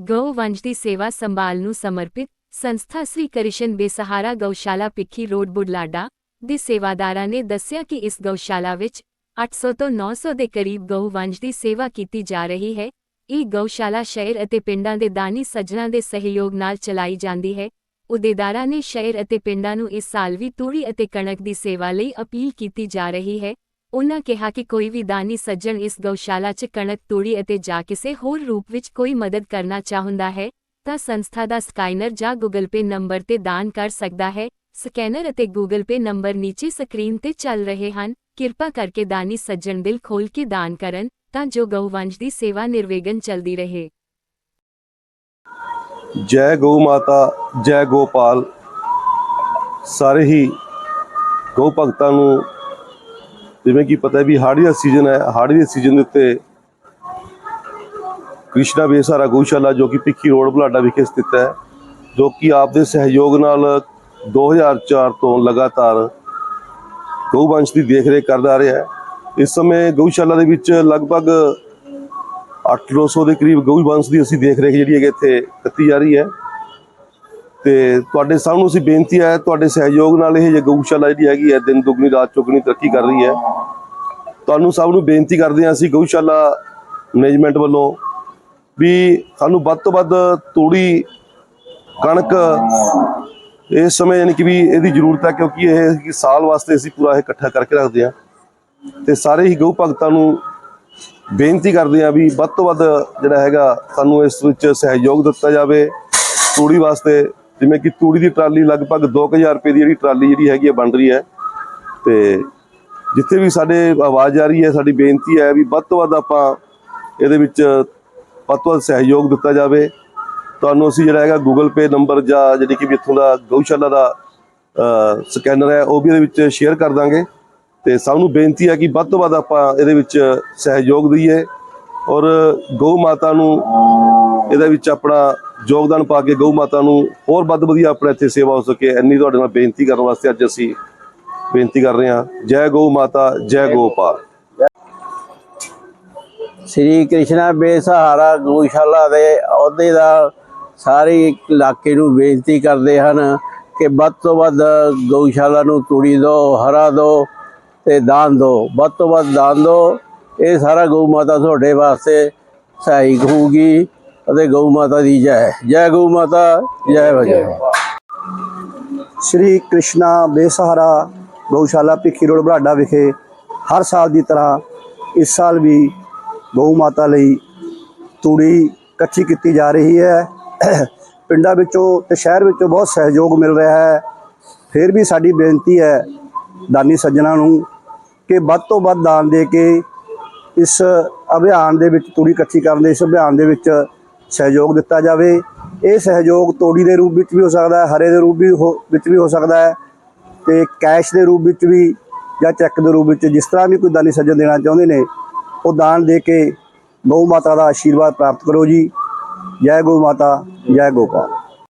ਗਊ ਗਊਵੰਸ਼ ਦੀ ਸੇਵਾ ਸੰਭਾਲ ਨੂੰ ਸਮਰਪਿਤ ਸੰਸਥਾ ਸ੍ਰੀ ਕ੍ਰਿਸ਼ਨ ਬੇਸਹਾਰਾ ਗਊਸ਼ਾਲਾ ਪਿੱਖੀ ਰੋਡ ਬੁਢਲਾਡਾ ਦੇ ਸੇਵਾਦਾਰਾਂ ਨੇ ਦੱਸਿਆ ਕਿ ਇਸ ਗਊਸ਼ਾਲਾ ਵਿੱਚ 800 ਤੋਂ 900 ਦੇ ਕਰੀਬ ਗਊ ਗਊਵੰਸ਼ ਦੀ ਸੇਵਾ ਕੀਤੀ ਜਾ ਰਹੀ ਹੈ। ਇਹ ਗਊਸ਼ਾਲਾ ਸ਼ਹਿਰ ਅਤੇ ਪਿੰਡਾਂ ਦੇ ਦਾਨੀ ਸੱਜਣਾਂ ਦੇ ਸਹਿਯੋਗ ਨਾਲ ਚਲਾਈ ਜਾਂਦੀ ਹੈ। ਉਦੇਦਾਰਾਂ ਨੇ ਸ਼ਹਿਰ ਅਤੇ ਪਿੰਡਾਂ ਨੂੰ ਇਸ ਸਾਲ ਵੀ ਤੂੜੀ ਅਤੇ ਕਣਕ ਦੀ ਸੇਵਾ ਲਈ ਅਪੀਲ ਕੀਤੀ ਜਾ ਰਹੀ ਹੈ। ਉਨ੍ਹਾਂ ਕਿਹਾ ਕਿ ਕੋਈ ਵੀ ਦਾਨੀ ਸੱਜਣ ਇਸ ਗਊਸ਼ਾਲਾ 'ਚ ਕਣਕ ਤੂੜੀ ਅਤੇ ਜਾਂ ਕਿਸੇ ਹੋਰ ਰੂਪ ਵਿੱਚ ਕੋਈ ਮਦਦ ਕਰਨਾ ਚਾਹੁੰਦਾ ਹੈ, ਤਾਂ ਸੰਸਥਾ ਦਾ ਸਕਾਈਨਰ ਜਾਂ ਗੂਗਲ ਪੇ ਨੰਬਰ ਤੇ ਦਾਨ ਕਰ ਸਕਦਾ ਹੈ। ਸਕੈਨਰ ਅਤੇ ਗੂਗਲ ਪੇ ਨੰਬਰ ਨੀਚੇ ਸਕਰੀਨ ਤੇ ਚੱਲ ਰਹੇ ਹਨ। ਕਿਰਪਾ ਕਰਕੇ ਦਾਨੀ ਸੱਜਣ ਦਿਲ ਖੋਲ ਕੇ ਦਾਨ ਕਰਨ, ਤਾਂ ਜੋ ਗਊਵੰਸ਼ ਦੀ ਸੇਵਾ ਨਿਰਵਿਘਨ ਚੱਲਦੀ ਰਹੇ। ਜੈ ਗਊ ਮਾਤਾ, ਜੈ ਗੋਪਾਲ। ਸਾਰੇ ਹੀ ਗਊ ਭਗਤਾਂ ਨੂੰ ਜਿਵੇਂ ਕਿ ਪਤਾ ਹੈ ਵੀ ਹਾੜੀ ਦਾ ਸੀਜ਼ਨ ਹੈ ਹਾੜੀ ਦੇ ਸੀਜ਼ਨ ਦੇ ਉੱਤੇ ਕ੍ਰਿਸ਼ਨਾ ਬੇਸਾਰਾ ਗਊਸ਼ਾਲਾ ਜੋ ਕਿ ਭਿੱਖੀ ਰੋਡ ਬਲਾਡਾ ਵਿਖੇ ਸਥਿਤ ਹੈ, ਜੋ ਕਿ ਆਪ ਦੇ ਸਹਿਯੋਗ ਨਾਲ 2004 ਤੋਂ ਲਗਾਤਾਰ ਗਊਵੰਸ਼ ਦੀ ਦੇਖਰੇਖ ਕਰਦਾ ਆ ਰਿਹਾ ਹੈ। ਇਸ ਸਮੇਂ ਗਊਸ਼ਾਲਾ ਦੇ ਵਿੱਚ ਲਗਭਗ 800 ਦੇ ਕਰੀਬ ਗਊ ਵੰਸ਼ ਦੀ ਅਸੀਂ ਦੇਖ ਰੇਖ ਜਿਹੜੀ ਹੈਗੀ ਇੱਥੇ ਕੀਤੀ ਜਾ ਰਹੀ ਹੈ। ਤੇ ਤੁਹਾਡੇ ਸਾਹਮਣੇ ਅਸੀਂ ਬੇਨਤੀ ਹੈ, ਤੁਹਾਡੇ ਸਹਿਯੋਗ ਨਾਲ ਇਹ ਜੇ ਗਊਸ਼ਾਲਾ ਜਿਹੜੀ ਹੈਗੀ ਹੈ, ਦਿਨ ਦੁਗਣੀ, ਰਾਤ ਚੌਗਣੀ ਤਰੱਕੀ ਕਰ ਰਹੀ ਹੈ। ਤੁਹਾਨੂੰ ਸਭ ਨੂੰ ਬੇਨਤੀ ਕਰਦੇ ਹਾਂ ਅਸੀਂ ਗਊਸ਼ਾਲਾ ਮੈਨੇਜਮੈਂਟ ਵੱਲੋਂ ਵੀ ਸਾਨੂੰ ਵੱਧ ਤੋਂ ਵੱਧ ਤੂੜੀ, ਕਣਕ ਇਸ ਸਮੇਂ ਯਾਨੀ ਕਿ ਵੀ ਇਹਦੀ ਜ਼ਰੂਰਤ ਹੈ, ਕਿਉਂਕਿ ਇਹ ਸਾਲ ਵਾਸਤੇ ਅਸੀਂ ਪੂਰਾ ਇਹ ਇਕੱਠਾ ਕਰਕੇ ਰੱਖਦੇ ਹਾਂ। ਤੇ ਸਾਰੇ ਹੀ ਗਊ ਭਗਤਾਂ ਨੂੰ ਬੇਨਤੀ ਕਰਦੇ ਆ ਵੀ ਵੱਧ ਤੋਂ ਵੱਧ ਜਿਹੜਾ ਹੈਗਾ ਸਾਨੂੰ ਇਸ ਵਿੱਚ ਸਹਿਯੋਗ ਦਿੱਤਾ ਜਾਵੇ ਤੂੜੀ ਵਾਸਤੇ। ਜਿਵੇਂ ਕਿ ਤੂੜੀ ਦੀ ਟਰਾਲੀ ਲਗਭਗ 2000 ਰੁਪਏ ਦੀ ਜਿਹੜੀ ਟਰਾਲੀ ਜਿਹੜੀ ਹੈਗੀ ਹੈ ਬਣ ਰਹੀ ਹੈ। ਤੇ ਜਿੱਥੇ ਵੀ ਸਾਡੇ ਆਵਾਜ਼ ਆ ਰਹੀ ਹੈ, ਸਾਡੀ ਬੇਨਤੀ ਹੈ ਵੀ ਵੱਧ ਤੋਂ ਵੱਧ ਆਪਾਂ ਇਹਦੇ ਵਿੱਚ ਵੱਧ ਤੋਂ ਵੱਧ ਸਹਿਯੋਗ ਦਿੱਤਾ ਜਾਵੇ। ਤੁਹਾਨੂੰ ਅਸੀਂ ਜਿਹੜਾ ਹੈਗਾ ਗੂਗਲ ਪੇ ਨੰਬਰ ਜਾਂ ਜਿਹੜੀ ਕਿ ਵੀ ਇੱਥੋਂ ਦਾ ਗਊਸ਼ਾਲਾ ਦਾ ਸਕੈਨਰ ਹੈ, ਉਹ ਵੀ ਇਹਦੇ ਵਿੱਚ ਸ਼ੇਅਰ ਕਰ ਦਾਂਗੇ। ਤੇ ਸਭ ਨੂੰ ਬੇਨਤੀ ਹੈ ਕਿ ਵੱਧ ਤੋਂ ਵੱਧ ਆਪਾਂ ਇਹਦੇ ਵਿੱਚ ਸਹਿਯੋਗ ਦਈਏ। ਔਰ ਗਊ ਮਾਤਾ ਨੂੰ ਇਹਦੇ ਵਿੱਚ ਆਪਣਾ ਯੋਗਦਾਨ ਪਾ ਕੇ ਗਊ ਮਾਤਾ ਨੂੰ ਹੋਰ ਵੱਧ ਵਧੀਆ ਆਪਣਾ ਇੱਥੇ ਸੇਵਾ ਹੋ ਸਕੇ, ਇੰਨੀ ਤੁਹਾਡੇ ਨਾਲ ਬੇਨਤੀ ਕਰਨ ਵਾਸਤੇ ਅੱਜ ਅਸੀਂ ਬੇਨਤੀ ਕਰ ਰਹੇ ਹਾਂ। ਜੈ ਗਊ ਮਾਤਾ, ਜੈ ਗੋਪਾਲ। ਸ੍ਰੀ ਕ੍ਰਿਸ਼ਨਾ ਬੇਸਹਾਰਾ ਗਊਸ਼ਾਲਾ ਦੇ ਅਹੁਦੇ ਦਾ ਸਾਰੇ ਇਲਾਕੇ ਨੂੰ ਬੇਨਤੀ ਕਰਦੇ ਹਨ ਕਿ ਵੱਧ ਤੋਂ ਵੱਧ ਗਊਸ਼ਾਲਾ ਨੂੰ ਤੂੜੀ ਦਿਓ ਹਰਾ ਦਿਓ ਤੇ ਦਾਨ ਦਿਓ ਵੱਧ ਤੋਂ ਵੱਧ ਦਾਨ ਦਿਓ ਇਹ ਸਾਰਾ ਗਊ ਮਾਤਾ ਤੁਹਾਡੇ ਵਾਸਤੇ ਸਹਾਇਕ ਹੋਊਗੀ। ਅਤੇ ਗਊ ਮਾਤਾ ਦੀ ਜੈ। ਜੈ ਗਊ ਮਾਤਾ, ਜੈ ਭਜਨ। ਸ਼੍ਰੀ ਕ੍ਰਿਸ਼ਨਾ ਬੇਸਹਾਰਾ ਗਊਸ਼ਾਲਾ ਭਿੱਖੀ ਰੋਡ ਬਰਾਡਾ ਵਿਖੇ ਹਰ ਸਾਲ ਦੀ ਤਰ੍ਹਾਂ ਇਸ ਸਾਲ ਵੀ ਗਊ ਮਾਤਾ ਲਈ ਤੂੜੀ ਇਕੱਠੀ ਕੀਤੀ ਜਾ ਰਹੀ ਹੈ। ਪਿੰਡਾਂ ਵਿੱਚੋਂ ਤੇ ਸ਼ਹਿਰ ਵਿੱਚੋਂ ਬਹੁਤ ਸਹਿਯੋਗ ਮਿਲ ਰਿਹਾ ਹੈ। ਫਿਰ ਵੀ ਸਾਡੀ ਬੇਨਤੀ ਹੈ ਦਾਨੀ ਸੱਜਣਾਂ ਨੂੰ ਕਿ ਵੱਧ ਤੋਂ ਵੱਧ ਦਾਨ ਦੇ ਕੇ ਇਸ ਅਭਿਆਨ ਦੇ ਵਿੱਚ ਤੂੜੀ ਇਕੱਠੀ ਕਰਨ ਦੇ, ਇਸ ਅਭਿਆਨ ਦੇ ਵਿੱਚ ਸਹਿਯੋਗ ਦਿੱਤਾ ਜਾਵੇ। ਇਹ ਸਹਿਯੋਗ ਤੋੜੀ ਦੇ ਰੂਪ ਵਿੱਚ ਵੀ ਹੋ ਸਕਦਾ ਹੈ, ਹਰੇ ਦੇ ਰੂਪ ਵੀ ਹੋ- ਵਿੱਚ ਵੀ ਹੋ ਸਕਦਾ ਹੈ ਤੇ ਕੈਸ਼ ਦੇ ਰੂਪ ਵਿੱਚ ਵੀ ਜਾਂ ਚੈੱਕ ਦੇ ਰੂਪ ਵਿੱਚ ਜਿਸ ਤਰ੍ਹਾਂ ਵੀ ਕੋਈ ਦਾਨੀ ਸੱਜਣ ਦੇਣਾ ਚਾਹੁੰਦੇ ਨੇ, ਉਹ ਦਾਨ ਦੇ ਕੇ ਗਊ ਮਾਤਾ ਦਾ ਆਸ਼ੀਰਵਾਦ ਪ੍ਰਾਪਤ ਕਰੋ ਜੀ। ਜੈ ਗਊ ਮਾਤਾ, ਜੈ ਗੋਪਾਲ।